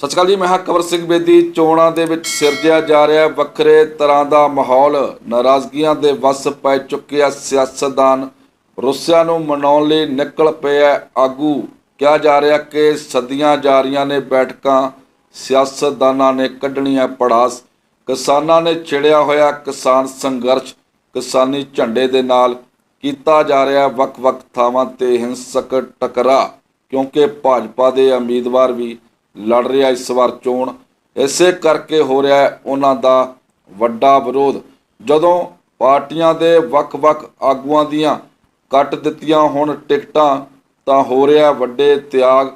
ਸਤਿ ਸ਼੍ਰੀ ਅਕਾਲ ਜੀ, ਮੈਂ ਹਾਂ ਕਵਰ ਸਿੰਘ ਬੇਦੀ। ਚੋਣਾਂ ਦੇ ਵਿੱਚ ਸਿਰਜਿਆ ਜਾ ਰਿਹਾ ਵੱਖਰੇ ਤਰ੍ਹਾਂ ਦਾ ਮਾਹੌਲ ਨਾਰਾਜ਼ਗੀਆਂ ਦੇ ਵਸ ਪੈ ਚੁੱਕੇ ਆ। ਸਿਆਸਤਦਾਨ ਰੁੱਸਿਆ ਨੂੰ ਮਨਾਉਣ ਲਈ ਨਿਕਲ ਪਏ ਆ। ਆਗੂ ਕਿਹਾ ਜਾ ਰਿਹਾ ਕਿ ਸਦੀਆਂ ਜਾ ਰਹੀਆਂ ਨੇ ਬੈਠਕਾਂ। ਸਿਆਸਤਦਾਨਾਂ ਨੇ ਕੱਢਣੀਆਂ ਪੜਾਸ। ਕਿਸਾਨਾਂ ਨੇ ਛਿੜਿਆ ਹੋਇਆ ਕਿਸਾਨ ਸੰਘਰਸ਼ ਕਿਸਾਨੀ ਝੰਡੇ ਦੇ ਨਾਲ ਕੀਤਾ ਜਾ ਰਿਹਾ ਵੱਖ-ਵੱਖ ਥਾਵਾਂ ਤੇ ਹਿੰਸਕ ਟਕਰਾ ਕਿਉਂਕਿ ਭਾਜਪਾ ਦੇ ਉਮੀਦਵਾਰ ਵੀ ਲੜ ਰਿਹਾ ਇਸ ਵਾਰ ਚੋਣ। ਇਸੇ ਕਰਕੇ ਹੋ ਰਿਹਾ ਹੈ ਉਹਨਾਂ ਦਾ ਵੱਡਾ ਵਿਰੋਧ। ਜਦੋਂ ਪਾਰਟੀਆਂ ਦੇ ਵੱਖ-ਵੱਖ ਆਗੂਆਂ ਦੀਆਂ ਕੱਟ ਦਿੱਤੀਆਂ ਹੁਣ ਟਿਕਟਾਂ, ਤਾਂ ਹੋ ਰਿਹਾ ਵੱਡੇ ਤਿਆਗ।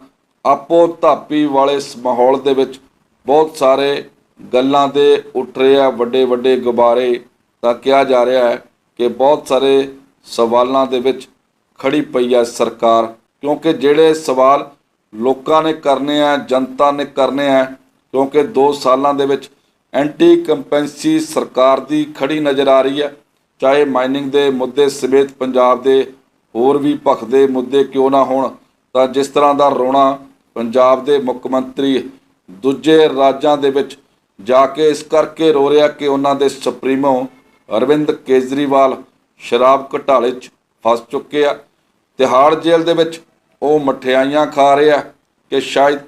ਆਪੋ ਧਾਪੀ ਵਾਲੇ ਇਸ ਮਾਹੌਲ ਦੇ ਵਿੱਚ ਬਹੁਤ ਸਾਰੇ ਗੱਲਾਂ ਦੇ ਉੱਠ ਰਹੇ ਆ ਵੱਡੇ ਵੱਡੇ ਗੁਬਾਰੇ। ਤਾਂ ਕਿਹਾ ਜਾ ਰਿਹਾ ਹੈ ਕਿ ਬਹੁਤ ਸਾਰੇ ਸਵਾਲਾਂ ਦੇ ਵਿੱਚ ਖੜੀ ਪਈ ਹੈ ਸਰਕਾਰ, ਕਿਉਂਕਿ ਜਿਹੜੇ ਸਵਾਲ ਲੋਕਾਂ ਨੇ ਕਰਨੇ ਆ, ਜਨਤਾ ਨੇ ਕਰਨੇ ਆ, ਕਿਉਂਕਿ 2 ਸਾਲਾਂ ਦੇ ਵਿੱਚ ਐਂਟੀ ਕੰਪੈਂਸੀ ਸਰਕਾਰ ਦੀ ਖੜੀ ਨਜ਼ਰ ਆ ਰਹੀ ਹੈ। ਚਾਹੇ ਮਾਈਨਿੰਗ ਦੇ ਮੁੱਦੇ ਸਮੇਤ ਪੰਜਾਬ ਦੇ ਹੋਰ ਵੀ ਭਖਦੇ ਮੁੱਦੇ ਕਿਉਂ ਨਾ ਹੋਣ, ਤਾਂ ਜਿਸ ਤਰ੍ਹਾਂ ਦਾ ਰੋਣਾ ਪੰਜਾਬ ਦੇ ਮੁੱਖ ਮੰਤਰੀ ਦੂਜੇ ਰਾਜਾਂ ਦੇ ਵਿੱਚ ਜਾ ਕੇ ਇਸ ਕਰਕੇ ਰੋ ਰਿਹਾ ਕਿ ਉਹਨਾਂ ਦੇ ਸੁਪਰੀਮੋ ਅਰਵਿੰਦ ਕੇਜਰੀਵਾਲ ਸ਼ਰਾਬ ਘਟਾਲੇ 'ਚ ਫਸ ਚੁੱਕੇ ਆ। ਤਿਹਾੜ ਜੇਲ੍ਹ ਦੇ ਵਿੱਚ ਉਹ ਮਠਿਆਈਆਂ ਖਾ ਰਹੇ ਆ ਕਿ ਸ਼ਾਇਦ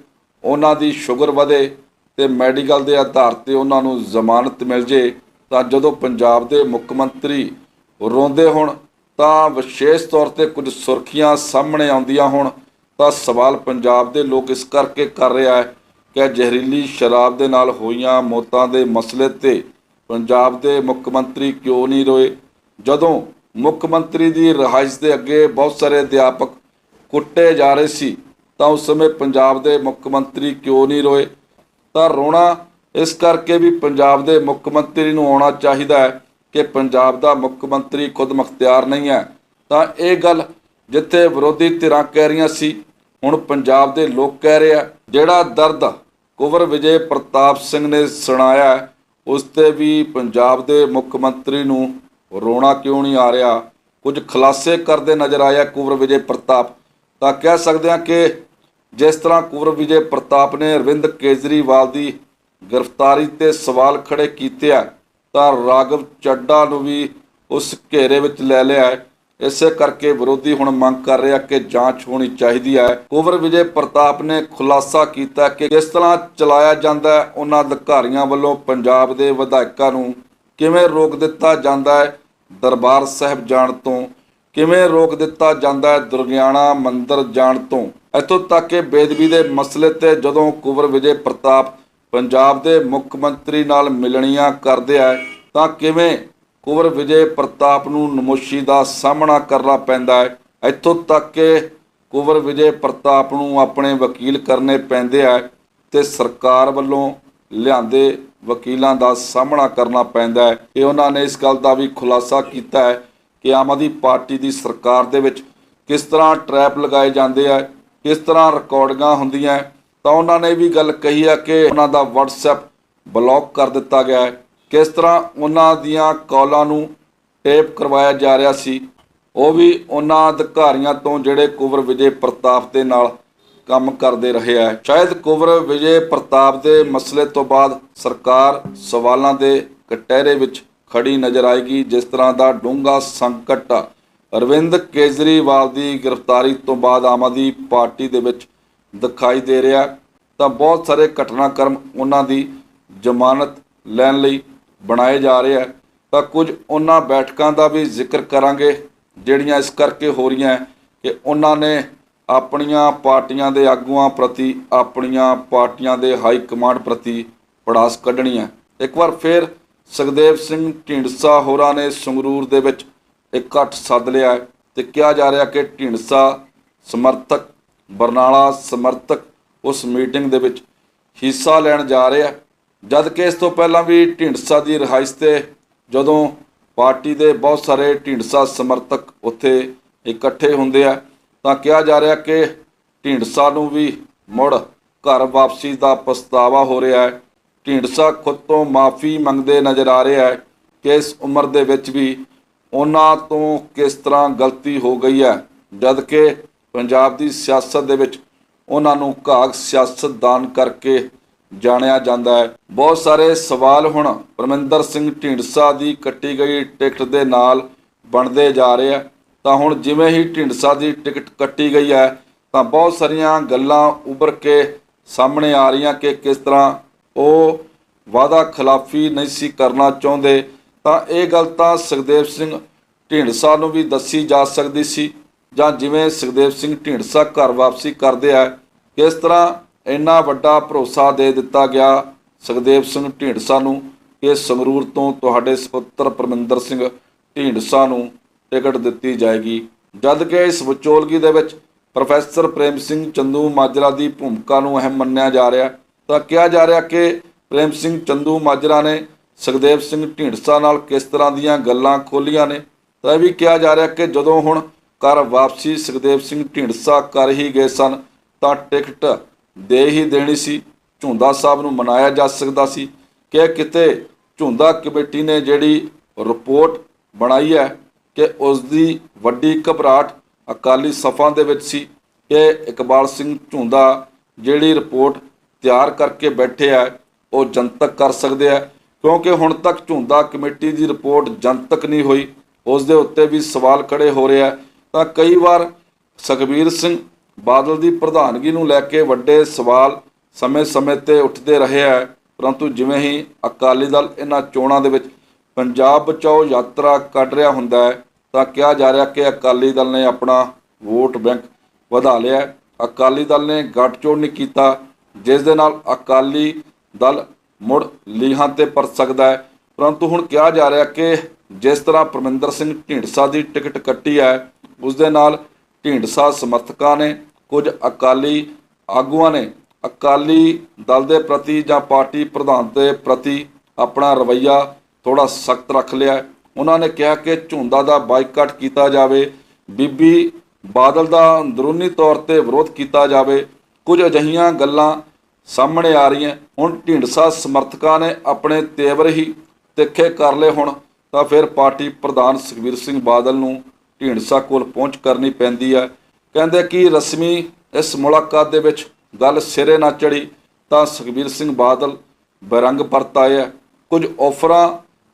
ਉਹਨਾਂ ਦੀ ਸ਼ੂਗਰ ਵਧੇ ਤੇ ਮੈਡੀਕਲ ਦੇ ਆਧਾਰ ਤੇ ਉਹਨਾਂ ਨੂੰ ਜ਼ਮਾਨਤ ਮਿਲ ਜੇ, ਤਾਂ ਜਦੋਂ ਪੰਜਾਬ ਦੇ ਮੁੱਖ ਮੰਤਰੀ ਰੋਂਦੇ ਹੋਣ, ਤਾਂ ਵਿਸ਼ੇਸ਼ ਤੌਰ ਤੇ ਕੁਝ ਸੁਰਖੀਆਂ ਸਾਹਮਣੇ ਆਉਂਦੀਆਂ ਹੋਣ, ਤਾਂ ਸਵਾਲ ਪੰਜਾਬ ਦੇ ਲੋਕ ਇਸ ਕਰਕੇ ਕਰ ਰਿਹਾ ਹੈ ਕਿ ਜ਼ਹਿਰੀਲੀ ਸ਼ਰਾਬ ਦੇ ਨਾਲ ਹੋਈਆਂ ਮੌਤਾਂ ਦੇ ਮਸਲੇ ਤੇ ਪੰਜਾਬ ਦੇ ਮੁੱਖ ਮੰਤਰੀ ਕਿਉਂ ਨਹੀਂ ਰੋਏ? ਜਦੋਂ ਮੁੱਖ ਮੰਤਰੀ ਦੀ ਰਿਹਾਇਸ਼ ਦੇ ਅੱਗੇ ਬਹੁਤ ਸਾਰੇ ਅਧਿਆਪਕ ਕੁੱਟੇ ਜਾ ਰਹੇ ਸੀ, ਤਾਂ ਉਸ ਸਮੇਂ ਪੰਜਾਬ ਦੇ ਮੁੱਖ ਮੰਤਰੀ ਕਿਉਂ ਨਹੀਂ ਰੋਏ? ਤਾਂ ਰੋਣਾ ਇਸ ਕਰਕੇ ਵੀ ਪੰਜਾਬ ਦੇ ਮੁੱਖ ਮੰਤਰੀ ਨੂੰ ਆਉਣਾ ਚਾਹੀਦਾ ਹੈ ਕਿ ਪੰਜਾਬ ਦਾ ਮੁੱਖ ਮੰਤਰੀ ਖੁਦ ਮੁਖਤਿਆਰ ਨਹੀਂ ਹੈ। ਤਾਂ ਇਹ ਗੱਲ ਜਿੱਥੇ ਵਿਰੋਧੀ ਧਿਰਾਂ ਕਹਿ ਰਹੀਆਂ ਸੀ, ਹੁਣ ਪੰਜਾਬ ਦੇ ਲੋਕ ਕਹਿ ਰਹੇ ਆ, ਜਿਹੜਾ ਦਰਦ ਕੁਵਰ ਵਿਜੇ ਪ੍ਰਤਾਪ ਸਿੰਘ ਨੇ ਸੁਣਾਇਆ ਉਸ ਤੇ ਵੀ ਪੰਜਾਬ ਦੇ ਮੁੱਖ ਮੰਤਰੀ ਨੂੰ ਰੋਣਾ ਕਿਉਂ ਨਹੀਂ ਆ ਰਿਹਾ? ਕੁਝ ਖੁਲਾਸੇ ਕਰਦੇ ਨਜ਼ਰ ਆਇਆ ਕੁਵਰ ਵਿਜੇ ਪ੍ਰਤਾਪ। ਤਾਂ ਕਹਿ ਸਕਦੇ ਹਾਂ ਕਿ ਜਿਸ ਤਰ੍ਹਾਂ ਕੁਵਰ ਵਿਜੇ ਪ੍ਰਤਾਪ ਨੇ ਅਰਵਿੰਦ ਕੇਜਰੀਵਾਲ ਦੀ ਗ੍ਰਿਫਤਾਰੀ ਤੇ ਸਵਾਲ ਖੜੇ ਕੀਤੇ ਆ, ਤਾਂ ਰਾਗਵ ਚੱਡਾ ਨੂੰ ਵੀ ਉਸ ਘੇਰੇ ਵਿੱਚ ਲੈ ਲਿਆ ਹੈ। ਇਸੇ ਕਰਕੇ ਵਿਰੋਧੀ ਹੁਣ ਮੰਗ ਕਰ ਰਿਹਾ ਕਿ ਜਾਂਚ ਹੋਣੀ ਚਾਹੀਦੀ ਹੈ। ਕੁਵਰ ਵਿਜੇ ਪ੍ਰਤਾਪ ਨੇ ਖੁਲਾਸਾ ਕੀਤਾ ਕਿ ਕਿਸ ਤਰ੍ਹਾਂ ਚਲਾਇਆ ਜਾਂਦਾ ਹੈ, ਉਹਨਾਂ ਅਧਿਕਾਰੀਆਂ ਵੱਲੋਂ ਪੰਜਾਬ ਦੇ ਵਿਧਾਇਕਾਂ ਨੂੰ ਕਿਵੇਂ ਰੋਕ ਦਿੱਤਾ ਜਾਂਦਾ ਹੈ, ਦਰਬਾਰ ਸਾਹਿਬ ਜਾਣ ਤੋਂ ਕਿਵੇਂ ਰੋਕ ਦਿੱਤਾ ਜਾਂਦਾ ਹੈ ਦੁਰਗਿਆਣਾ ਮੰਦਿਰ ਜਾਣ ਤੋਂ? ਇੱਥੋਂ ਤੱਕ ਕਿ ਬੇਦਬੀ ਦੇ ਮਸਲੇ ਤੇ ਜਦੋਂ ਕੁਵਰ ਵਿਜੇ ਪ੍ਰਤਾਪ ਪੰਜਾਬ ਦੇ ਮੁੱਖ ਮੰਤਰੀ ਨਾਲ ਮਿਲਣੀਆਂ ਕਰਦੇ ਆ, ਤਾਂ ਕਿਵੇਂ ਕੁਵਰ ਵਿਜੇ ਪ੍ਰਤਾਪ ਨੂੰ ਨਮੋਸ਼ੀ ਦਾ ਸਾਹਮਣਾ ਕਰਨਾ ਪੈਂਦਾ ਹੈ? ਇੱਥੋਂ ਤੱਕ ਕਿ ਕੁਵਰ ਵਿਜੇ ਪ੍ਰਤਾਪ ਨੂੰ ਆਪਣੇ ਵਕੀਲ ਕਰਨੇ ਪੈਂਦੇ ਆ ਤੇ ਸਰਕਾਰ ਵੱਲੋਂ ਲਿਆਂਦੇ ਵਕੀਲਾਂ ਦਾ ਸਾਹਮਣਾ ਕਰਨਾ ਪੈਂਦਾ ਹੈ। ਕਿ ਉਹਨਾਂ ਨੇ ਇਸ ਗੱਲ ਦਾ ਵੀ ਖੁਲਾਸਾ ਕੀਤਾ ਹੈ ਕਿ ਆਮ ਆਦਮੀ ਪਾਰਟੀ ਦੀ ਸਰਕਾਰ ਦੇ ਵਿੱਚ ਕਿਸ ਤਰ੍ਹਾਂ ਟਰੈਪ ਲਗਾਏ ਜਾਂਦੇ ਆ, ਕਿਸ ਤਰ੍ਹਾਂ ਰਿਕਾਰਡਿੰਗਾਂ ਹੁੰਦੀਆਂ ਤਾਂ ਉਹਨਾਂ ਨੇ ਵੀ ਗੱਲ ਕਹੀ ਹੈ ਕਿ ਉਹਨਾਂ ਦਾ WhatsApp ਬਲੌਕ ਕਰ ਦਿੱਤਾ ਗਿਆ ਹੈ। ਕਿਸ ਤਰ੍ਹਾਂ ਉਹਨਾਂ ਦੀਆਂ ਕਾਲਾਂ ਨੂੰ ਟੇਪ ਕਰਵਾਇਆ ਜਾ ਰਿਹਾ ਸੀ, ਉਹ ਵੀ ਉਹਨਾਂ ਅਧਿਕਾਰੀਆਂ ਤੋਂ ਜਿਹੜੇ ਕੁਵਰ ਵਿਜੇ ਪ੍ਰਤਾਪ ਦੇ ਨਾਲ ਕੰਮ ਕਰਦੇ ਰਹੇ ਆ। ਸ਼ਾਇਦ ਕੁਵਰ ਵਿਜੇ ਪ੍ਰਤਾਪ ਦੇ ਮਸਲੇ ਤੋਂ ਬਾਅਦ ਸਰਕਾਰ ਸਵਾਲਾਂ ਦੇ ਕਟਹਿਰੇ ਵਿੱਚ ਖੜੀ ਨਜ਼ਰ ਆਏਗੀ, ਜਿਸ ਤਰ੍ਹਾਂ ਦਾ ਡੂੰਘਾ ਸੰਕਟ ਅਰਵਿੰਦ ਕੇਜਰੀਵਾਲ ਦੀ ਗ੍ਰਿਫਤਾਰੀ ਤੋਂ ਬਾਅਦ ਆਮ ਆਦਮੀ ਪਾਰਟੀ ਦੇ ਵਿੱਚ ਦਿਖਾਈ ਦੇ ਰਿਹਾ। ਤਾਂ ਬਹੁਤ ਸਾਰੇ ਘਟਨਾਕ੍ਰਮ ਉਹਨਾਂ ਦੀ ਜ਼ਮਾਨਤ ਲੈਣ ਲਈ ਬਣਾਏ ਜਾ ਰਹੇ ਆ। ਤਾਂ ਕੁਝ ਉਹਨਾਂ ਬੈਠਕਾਂ ਦਾ ਵੀ ਜ਼ਿਕਰ ਕਰਾਂਗੇ, ਜਿਹੜੀਆਂ ਇਸ ਕਰਕੇ ਹੋ ਰਹੀਆਂ ਕਿ ਉਹਨਾਂ ਨੇ ਆਪਣੀਆਂ ਪਾਰਟੀਆਂ ਦੇ ਆਗੂਆਂ ਪ੍ਰਤੀ, ਆਪਣੀਆਂ ਪਾਰਟੀਆਂ ਦੇ ਹਾਈ ਕਮਾਂਡ ਪ੍ਰਤੀ ਪੜਾਸ ਹੈ। ਇੱਕ ਵਾਰ ਫਿਰ ਸੁਖਦੇਵ ਸਿੰਘ ਢੀਂਡਸਾ ਹੋਰਾਂ ਨੇ ਸੰਗਰੂਰ ਦੇ ਵਿੱਚ ਇਕੱਠ ਸੱਦ ਲਿਆ ਹੈ ਤੇ ਕਿਹਾ ਜਾ ਰਿਹਾ ਕਿ ਢੀਂਡਸਾ ਸਮਰਥਕ, ਬਰਨਾਲਾ ਸਮਰਥਕ ਉਸ ਮੀਟਿੰਗ ਦੇ ਵਿੱਚ ਹਿੱਸਾ ਲੈਣ ਜਾ ਰਿਹਾ ਆ ਜਦ ਕਿ ਇਸ ਤੋਂ ਪਹਿਲਾਂ ਵੀ ਢੀਂਡਸਾ ਦੀ ਰਿਹਾਇਸ਼ ਤੇ ਜਦੋਂ ਪਾਰਟੀ ਦੇ ਬਹੁਤ ਸਾਰੇ ਢੀਂਡਸਾ ਸਮਰਥਕ ਉੱਥੇ ਇਕੱਠੇ ਹੁੰਦੇ ਆ, ਤਾਂ ਕਿਹਾ ਜਾ ਰਿਹਾ ਕਿ ਢੀਂਡਸਾ ਨੂੰ ਵੀ ਮੁੜ ਘਰ ਵਾਪਸੀ ਦਾ ਪਛਤਾਵਾ ਹੋ ਰਿਹਾ ਹੈ। ਢੀਂਡਸਾ ਖੁਦ ਤੋਂ ਮਾਫੀ ਮੰਗਦੇ ਨਜ਼ਰ ਆ ਰਿਹਾ ਹੈ ਕਿ ਇਸ ਉਮਰ ਦੇ ਵਿੱਚ ਵੀ ਉਹਨਾਂ ਤੋਂ ਕਿਸ ਤਰ੍ਹਾਂ ਗਲਤੀ ਹੋ ਗਈ ਹੈ ਜਦ ਕਿ ਪੰਜਾਬ ਦੀ ਸਿਆਸਤ ਦੇ ਵਿੱਚ ਉਹਨਾਂ ਨੂੰ ਘਾਗ ਸਿਆਸਤਦਾਨ ਕਰਕੇ ਜਾਣਿਆ ਜਾਂਦਾ ਹੈ। ਬਹੁਤ ਸਾਰੇ ਸਵਾਲ ਹੁਣ ਪਰਮਿੰਦਰ ਸਿੰਘ ਢੀਂਡਸਾ ਦੀ ਕੱਟੀ ਗਈ ਟਿਕਟ ਦੇ ਨਾਲ ਬਣਦੇ ਜਾ ਰਹੇ ਆ ਤਾਂ ਹੁਣ ਜਿਵੇਂ ਹੀ ਢੀਂਡਸਾ ਦੀ ਟਿਕਟ ਕੱਟੀ ਗਈ ਹੈ, ਤਾਂ ਬਹੁਤ ਸਾਰੀਆਂ ਗੱਲਾਂ ਉੱਭਰ ਕੇ ਸਾਹਮਣੇ ਆ ਰਹੀਆਂ ਕਿ ਕਿਸ ਤਰ੍ਹਾਂ ਉਹ ਵਾਦਾ ਖਿਲਾਫੀ ਨਹੀਂ ਸੀ ਕਰਨਾ ਚਾਹੁੰਦੇ, ਤਾਂ ਇਹ ਗੱਲ ਤਾਂ ਸੁਖਦੇਵ ਸਿੰਘ ਢੀਂਡਸਾ ਨੂੰ ਵੀ ਦੱਸੀ ਜਾ ਸਕਦੀ ਸੀ, ਜਾਂ ਜਿਵੇਂ ਸੁਖਦੇਵ ਸਿੰਘ ਢੀਂਡਸਾ ਘਰ ਵਾਪਸੀ ਕਰਦੇ ਆ, ਕਿਸ ਤਰ੍ਹਾਂ ਇੰਨਾ ਵੱਡਾ ਭਰੋਸਾ ਦੇ ਦਿੱਤਾ ਗਿਆ ਸੁਖਦੇਵ ਸਿੰਘ ਢੀਂਡਸਾ ਨੂੰ ਕਿ ਸੰਗਰੂਰ ਤੋਂ ਤੁਹਾਡੇ ਸੁਪੁੱਤਰ ਪਰਮਿੰਦਰ ਸਿੰਘ ਢੀਂਡਸਾ ਨੂੰ ਟਿਕਟ ਦਿੱਤੀ ਜਾਏਗੀ। ਜਦ ਕਿ ਇਸ ਵਿਚੋਲਗੀ ਦੇ ਵਿੱਚ ਪ੍ਰੋਫੈਸਰ ਪ੍ਰੇਮ ਸਿੰਘ ਚੰਦੂ ਮਾਜਰਾ ਦੀ ਭੂਮਿਕਾ ਨੂੰ ਅਹਿਮ ਮੰਨਿਆ ਜਾ ਰਿਹਾ ਤਾਂ ਕਿਹਾ ਜਾ ਰਿਹਾ ਕਿ ਪ੍ਰੇਮ ਸਿੰਘ ਚੰਦੂ ਮਾਜਰਾ ਨੇ ਸੁਖਦੇਵ ਸਿੰਘ ਢੀਂਡਸਾ ਨਾਲ ਕਿਸ ਤਰ੍ਹਾਂ ਦੀਆਂ ਗੱਲਾਂ ਖੋਲੀਆਂ ਨੇ, ਤਾਂ ਇਹ ਵੀ ਕਿਹਾ ਜਾ ਰਿਹਾ ਕਿ ਜਦੋਂ ਹੁਣ ਘਰ ਵਾਪਸੀ ਸੁਖਦੇਵ ਸਿੰਘ ਢੀਂਡਸਾ ਕਰ ਹੀ ਗਏ ਸਨ, ਤਾਂ ਟਿਕਟ ਦੇ ਹੀ ਦੇਣੀ ਸੀ। ਝੁੰਦਾ ਸਾਹਿਬ ਨੂੰ ਮਨਾਇਆ ਜਾ ਸਕਦਾ ਸੀ ਕਿ ਕਿਤੇ ਝੁੰਦਾ ਕਮੇਟੀ ਨੇ ਜਿਹੜੀ ਰਿਪੋਰਟ ਬਣਾਈ ਹੈ ਕਿ ਉਸ ਦੀ ਵੱਡੀ ਘਬਰਾਹਟ ਅਕਾਲੀ ਸਫਾਂ ਦੇ ਵਿੱਚ ਸੀ। ਕਿ ਇਕਬਾਲ ਸਿੰਘ ਝੁੰਦਾ ਜਿਹੜੀ ਰਿਪੋਰਟ ਤਿਆਰ ਕਰਕੇ ਬੈਠੇ ਆ, ਉਹ ਜਨਤਕ ਕਰ ਸਕਦੇ ਆ, ਕਿਉਂਕਿ ਹੁਣ ਤੱਕ ਝੁੰਦਾ ਕਮੇਟੀ ਦੀ ਰਿਪੋਰਟ ਜਨਤਕ ਨਹੀਂ ਹੋਈ, ਉਸ ਦੇ ਉੱਤੇ ਵੀ ਸਵਾਲ ਖੜੇ ਹੋ ਰਹੇ ਆ। ਤਾਂ ਕਈ ਵਾਰ ਸੁਖਬੀਰ ਸਿੰਘ ਬਾਦਲ ਦੀ ਪ੍ਰਧਾਨਗੀ ਨੂੰ ਲੈ ਕੇ ਵੱਡੇ ਸਵਾਲ ਸਮੇਂ-ਸਮੇਂ ਤੇ ਉੱਠਦੇ ਰਹੇ ਆ, ਪਰੰਤੂ ਜਿਵੇਂ ਹੀ ਅਕਾਲੀ ਦਲ ਇਹਨਾਂ ਚੋਣਾਂ ਦੇ ਵਿੱਚ ਪੰਜਾਬ ਬਚਾਓ ਯਾਤਰਾ ਕੱਢ ਰਿਹਾ ਹੁੰਦਾ ਹੈ, ਤਾਂ ਕਿਹਾ ਜਾ ਰਿਹਾ ਕਿ ਅਕਾਲੀ ਦਲ ਨੇ ਆਪਣਾ ਵੋਟ ਬੈਂਕ ਵਧਾ ਲਿਆ ਅਕਾਲੀ ਦਲ ਨੇ ਗੱਠਜੋੜ ਨਹੀਂ ਕੀਤਾ ਜਿਸ ਦੇ ਨਾਲ ਅਕਾਲੀ ਦਲ ਮੁੜ ਲੀਹਾਂ ਤੇ ਪਰਤ ਸਕਦਾ ਹੈ। ਪਰੰਤੂ ਹੁਣ ਕਿਹਾ ਜਾ ਰਿਹਾ ਕਿ ਜਿਸ ਤਰ੍ਹਾਂ ਪਰਮਿੰਦਰ ਸਿੰਘ ਢੀਂਡਸਾ ਦੀ ਟਿਕਟ ਕੱਟੀ ਹੈ, ਉਸ ਦੇ ਨਾਲ ਢੀਂਡਸਾ ਸਮਰਥਕਾਂ ਨੇ, ਕੁਝ ਅਕਾਲੀ ਆਗੂਆਂ ਨੇ ਅਕਾਲੀ ਦਲ ਦੇ ਪ੍ਰਤੀ ਜਾਂ ਪਾਰਟੀ ਪ੍ਰਧਾਨ ਦੇ ਪ੍ਰਤੀ ਆਪਣਾ ਰਵੱਈਆ ਥੋੜਾ ਸਖਤ ਰੱਖ ਲਿਆ ਉਹਨਾਂ ਨੇ ਕਿਹਾ ਕਿ ਝੁੰਦਾ ਦਾ ਬਾਈਕਾਟ ਕੀਤਾ ਜਾਵੇ, ਬੀਬੀ ਬਾਦਲ ਦਾ ਅੰਦਰੂਨੀ ਤੌਰ ਤੇ ਵਿਰੋਧ ਕੀਤਾ ਜਾਵੇ। ਕੁਝ ਅਜਿਹੀਆਂ ਗੱਲਾਂ ਸਾਹਮਣੇ ਆ ਰਹੀਆਂ। ਹੁਣ ਢੀਂਡਸਾ ਸਮਰਥਕਾਂ ਨੇ ਆਪਣੇ ਤੇਵਰ ਹੀ ਤਿੱਖੇ ਕਰ ਲਏ ਹੁਣ, ਤਾਂ ਫਿਰ ਪਾਰਟੀ ਪ੍ਰਧਾਨ ਸੁਖਬੀਰ ਸਿੰਘ ਬਾਦਲ ਨੂੰ ਢੀਂਡਸਾ ਕੋਲ ਪਹੁੰਚ ਕਰਨੀ ਪੈਂਦੀ ਹੈ। ਕਹਿੰਦੇ ਕਿ ਰਸਮੀ ਇਸ ਮੁਲਾਕਾਤ ਦੇ ਵਿੱਚ ਗੱਲ ਸਿਰੇ ਨਾ ਚੜੀ ਤਾਂ ਸੁਖਬੀਰ ਸਿੰਘ ਬਾਦਲ ਬਰੰਗ ਪਰਤ ਆਏ ਕੁਝ ਆਫਰਾਂ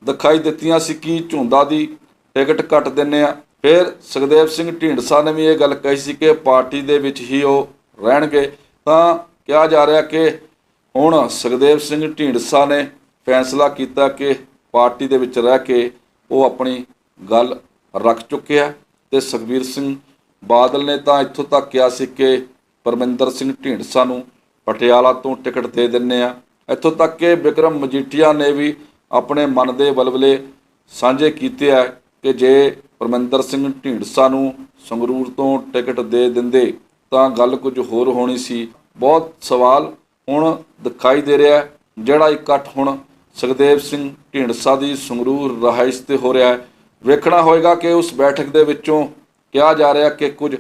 ਦਿਖਾਈ ਦਿੱਤੀਆਂ ਸੀ ਕਿ ਝੁੰਦਾ ਦੀ ਟਿਕਟ ਕੱਟ ਦਿੰਨੇ ਆ। ਫਿਰ ਸੁਖਦੇਵ ਸਿੰਘ ਢੀਂਡਸਾ ਨੇ ਵੀ ਇਹ ਗੱਲ ਕਹੀ ਸੀ ਕਿ ਪਾਰਟੀ ਦੇ ਵਿੱਚ ਹੀ ਉਹ ਰਹਿਣਗੇ। ਤਾਂ ਕਿਹਾ ਜਾ ਰਿਹਾ ਕਿ ਹੁਣ ਸੁਖਦੇਵ ਸਿੰਘ ਢੀਂਡਸਾ ਨੇ ਫੈਸਲਾ ਕੀਤਾ ਕਿ ਪਾਰਟੀ ਦੇ ਵਿੱਚ ਰਹਿ ਕੇ ਉਹ ਆਪਣੀ ਗੱਲ ਰੱਖ ਚੁੱਕਿਆ ਤੇ ਸੁਖਬੀਰ ਸਿੰਘ ਬਾਦਲ ਨੇ ਤਾਂ ਇੱਥੋਂ ਤੱਕ ਕਿਹਾ ਸੀ ਕਿ ਪਰਮਿੰਦਰ ਸਿੰਘ ਢੀਂਡਸਾ ਨੂੰ ਪਟਿਆਲਾ ਤੋਂ ਟਿਕਟ ਦੇ ਦਿੰਨੇ ਆ। ਇੱਥੋਂ ਤੱਕ ਕਿ ਵਿਕਰਮ ਮਜੀਠੀਆ ਨੇ ਵੀ ਆਪਣੇ ਮਨ ਦੇ ਬਲਬਲੇ ਸਾਂਝੇ ਕੀਤੇ ਆ ਕਿ ਜੇ ਪਰਮਿੰਦਰ ਸਿੰਘ ਢੀਂਡਸਾ ਨੂੰ ਸੰਗਰੂਰ ਤੋਂ ਟਿਕਟ ਦੇ ਦਿੰਦੇ ਤਾਂ ਗੱਲ ਕੁਝ ਹੋਰ ਹੋਣੀ ਸੀ। ਬਹੁਤ ਸਵਾਲ ਹੁਣ ਦਿਖਾਈ ਦੇ ਰਿਹਾ ਜਿਹੜਾ ਇਕੱਠ ਹੁਣ ਸੁਖਦੇਵ ਸਿੰਘ ਢੀਂਡਸਾ ਦੀ ਸੰਗਰੂਰ ਰਹਾਇਸ਼ ਤੇ ਹੋ ਰਿਹਾ ਹੈ। ਵੇਖਣਾ ਹੋਏਗਾ ਕਿ ਉਸ ਬੈਠਕ ਦੇ ਵਿੱਚੋਂ ਕਿਹਾ ਜਾ ਰਿਹਾ ਕਿ ਕੁਝ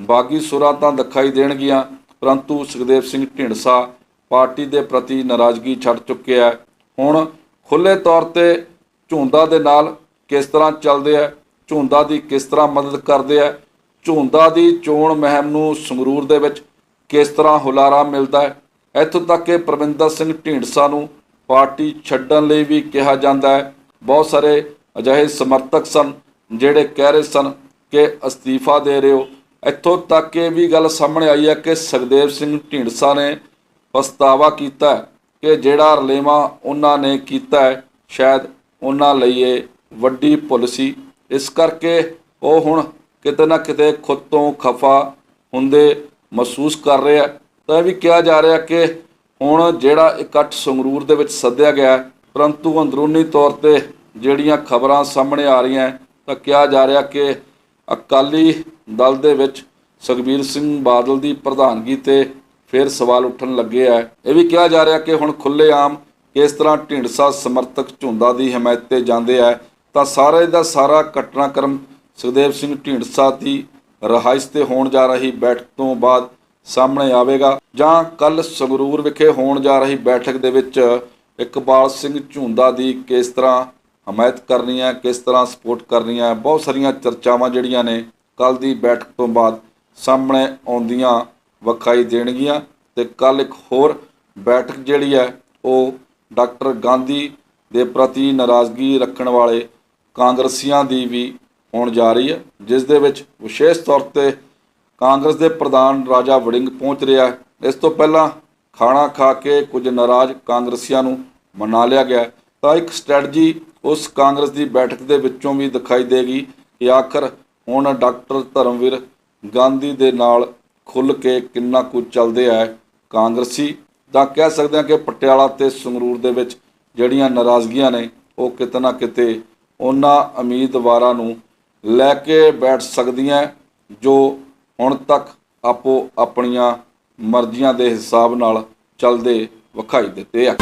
ਬਾਗੀ ਸੁਰਾਂ ਤਾਂ ਦਿਖਾਈ ਦੇਣਗੀਆਂ, ਪਰੰਤੂ ਸੁਖਦੇਵ ਸਿੰਘ ਢੀਂਡਸਾ ਪਾਰਟੀ ਦੇ ਪ੍ਰਤੀ ਨਾਰਾਜ਼ਗੀ ਛੱਡ ਚੁੱਕਿਆ ਹੈ ਹੁਣ ਖੁੱਲੇ ਤੌਰ ਤੇ ਝੁੰਦਾ ਦੇ ਨਾਲ ਕਿਸ ਤਰ੍ਹਾਂ ਚੱਲਦੇ ਆ ਝੁੰਦਾ ਦੀ ਕਿਸ ਤਰ੍ਹਾਂ ਮਦਦ ਕਰਦੇ ਆ ਝੁੰਦਾ ਦੀ ਚੋਣ ਮੁਹਿੰਮ ਨੂੰ ਸੰਗਰੂਰ ਦੇ ਵਿੱਚ ਕਿਸ ਤਰ੍ਹਾਂ ਹੁਲਾਰਾ ਮਿਲਦਾ ਹੈ? ਇੱਥੋਂ ਤੱਕ ਕਿ ਪ੍ਰਵਿੰਦਰ ਸਿੰਘ ਢੀਂਡਸਾ ਨੂੰ ਪਾਰਟੀ ਛੱਡਣ ਲਈ ਵੀ ਕਿਹਾ ਜਾਂਦਾ ਹੈ। ਬਹੁਤ ਸਾਰੇ ਅਜਿਹੇ ਸਮਰਥਕ ਸਨ ਜਿਹੜੇ ਕਹਿ ਰਹੇ ਸਨ ਕਿ ਅਸਤੀਫਾ ਦੇ ਰਹੇ ਹੋ। ਇੱਥੋਂ ਤੱਕ ਕਿ ਵੀ ਗੱਲ ਸਾਹਮਣੇ ਆਈ ਹੈ ਕਿ ਸੁਖਦੇਵ ਸਿੰਘ ਢੀਂਡਸਾ ਨੇ ਪਛਤਾਵਾ ਕੀਤਾ ਕਿ ਜਿਹੜਾ ਰਲੇਵਾ ਉਹਨਾਂ ਨੇ ਕੀਤਾ ਸ਼ਾਇਦ ਉਹਨਾਂ ਲਈ ਇਹ ਵੱਡੀ ਭੁੱਲ ਸੀ। ਇਸ ਕਰਕੇ ਉਹ ਹੁਣ ਕਿਤੇ ਨਾ ਕਿਤੇ ਖੁਦ ਤੋਂ ਖਫਾ ਹੁੰਦੇ ਮਹਿਸੂਸ ਕਰ ਰਿਹਾ ਤਾਂ ਇਹ ਵੀ ਕਿਹਾ ਜਾ ਰਿਹਾ ਕਿ ਹੁਣ ਜਿਹੜਾ ਇਕੱਠ ਸੰਗਰੂਰ ਦੇ ਵਿੱਚ ਸੱਦਿਆ ਗਿਆ ਪਰੰਤੂ ਅੰਦਰੂਨੀ ਤੌਰ ਤੇ ਜਿਹੜੀਆਂ ਖਬਰਾਂ ਸਾਹਮਣੇ ਆ ਰਹੀਆਂ ਤਾਂ ਕਿਹਾ ਜਾ ਰਿਹਾ ਕਿ ਅਕਾਲੀ ਦਲ ਦੇ ਵਿੱਚ ਸੁਖਬੀਰ ਸਿੰਘ ਬਾਦਲ ਦੀ ਪ੍ਰਧਾਨਗੀ ਤੇ ਫਿਰ ਸਵਾਲ ਉੱਠਣ ਲੱਗੇ ਆ। ਇਹ ਵੀ ਕਿਹਾ ਜਾ ਰਿਹਾ ਕਿ ਹੁਣ ਖੁੱਲ੍ਹੇਆਮ ਕਿਸ ਤਰ੍ਹਾਂ ਢੀਂਡਸਾ ਸਮਰਥਕ ਝੁੰਦਾ ਦੀ ਹਮਾਇਤ ਤੇ ਜਾਂਦੇ ਆ, ਤਾਂ ਸਾਰੇ ਦਾ ਸਾਰਾ ਘਟਨਾਕ੍ਰਮ ਸੁਖਦੇਵ ਸਿੰਘ ਢੀਂਡਸਾ ਦੀ ਰਹਾਇਸ਼ ਤੇ ਹੋਣ ਜਾ ਰਹੀ ਬੈਠਕ ਤੋਂ ਬਾਅਦ ਸਾਹਮਣੇ ਆਵੇਗਾ, ਜਾਂ ਕੱਲ ਸੰਗਰੂਰ ਵਿਖੇ ਹੋਣ ਜਾ ਰਹੀ ਬੈਠਕ ਦੇ ਵਿੱਚ ਇਕਬਾਲ ਸਿੰਘ ਝੁੰਦਾ ਦੀ ਕਿਸ ਤਰ੍ਹਾਂ ਹਮਾਇਤ ਕਰਨੀ ਹੈ, ਕਿਸ ਤਰ੍ਹਾਂ ਸਪੋਰਟ ਕਰਨੀ ਹੈ, ਬਹੁਤ ਸਾਰੀਆਂ ਚਰਚਾਵਾਂ ਜਿਹੜੀਆਂ ਨੇ ਕੱਲ ਦੀ ਬੈਠਕ ਤੋਂ ਬਾਅਦ ਸਾਹਮਣੇ ਆਉਂਦੀਆਂ ਵਿਖਾਈ ਦੇਣਗੀਆਂ। ਤੇ ਕੱਲ ਇੱਕ ਹੋਰ ਬੈਠਕ ਜਿਹੜੀ ਹੈ, ਉਹ ਡਾਕਟਰ ਗਾਂਧੀ ਦੇ ਪ੍ਰਤੀ ਨਾਰਾਜ਼ਗੀ ਰੱਖਣ ਵਾਲੇ ਕਾਂਗਰਸੀਆਂ ਦੀ ਵੀ ਹੋਣ ਜਾ ਰਹੀ ਹੈ, ਜਿਸ ਦੇ ਵਿੱਚ ਵਿਸ਼ੇਸ਼ ਤੌਰ ਤੇ ਕਾਂਗਰਸ ਦੇ ਪ੍ਰਧਾਨ ਰਾਜਾ ਵੜਿੰਗ ਪਹੁੰਚ ਰਿਹਾ ਹੈ। ਇਸ ਤੋਂ ਪਹਿਲਾਂ ਖਾਣਾ ਖਾ ਕੇ ਕੁਝ ਨਾਰਾਜ਼ ਕਾਂਗਰਸੀਆਂ ਨੂੰ ਮਨਾ ਲਿਆ ਗਿਆ ਤਾਂ ਇੱਕ ਸਟ੍ਰੈਟਜੀ ਉਸ ਕਾਂਗਰਸ ਦੀ ਬੈਠਕ ਦੇ ਵਿੱਚੋਂ ਵੀ ਦਿਖਾਈ ਦੇਗੀ ਕਿ ਆਖਰ ਹੁਣ ਡਾਕਟਰ ਧਰਮਵੀਰ ਗਾਂਧੀ ਦੇ ਨਾਲ ਖੁੱਲ ਕੇ ਕਿੰਨਾ ਕੁ ਚੱਲਦੇ ਆ ਕਾਂਗਰਸੀ। ਤਾਂ ਕਹਿ ਸਕਦੇ ਹਾਂ ਕਿ ਪਟਿਆਲਾ ਤੇ ਸੰਗਰੂਰ ਦੇ ਵਿੱਚ ਜਿਹੜੀਆਂ ਨਾਰਾਜ਼ਗੀਆਂ ਨੇ, ਉਹ ਕਿਤੇ ਨਾ ਕਿਤੇ ਉਹਨਾਂ ਉਮੀਦਵਾਰਾਂ ਨੂੰ ਲੈ ਕੇ ਬੈਠ ਸਕਦੀਆਂ ਜੋ ਹੁਣ ਤੱਕ ਆਪੋ ਆਪਣੀਆਂ ਮਰਜ਼ੀਆਂ ਦੇ ਹਿਸਾਬ ਨਾਲ ਚੱਲਦੇ ਵਿਖਾਈ ਦਿੱਤੇ ਆ।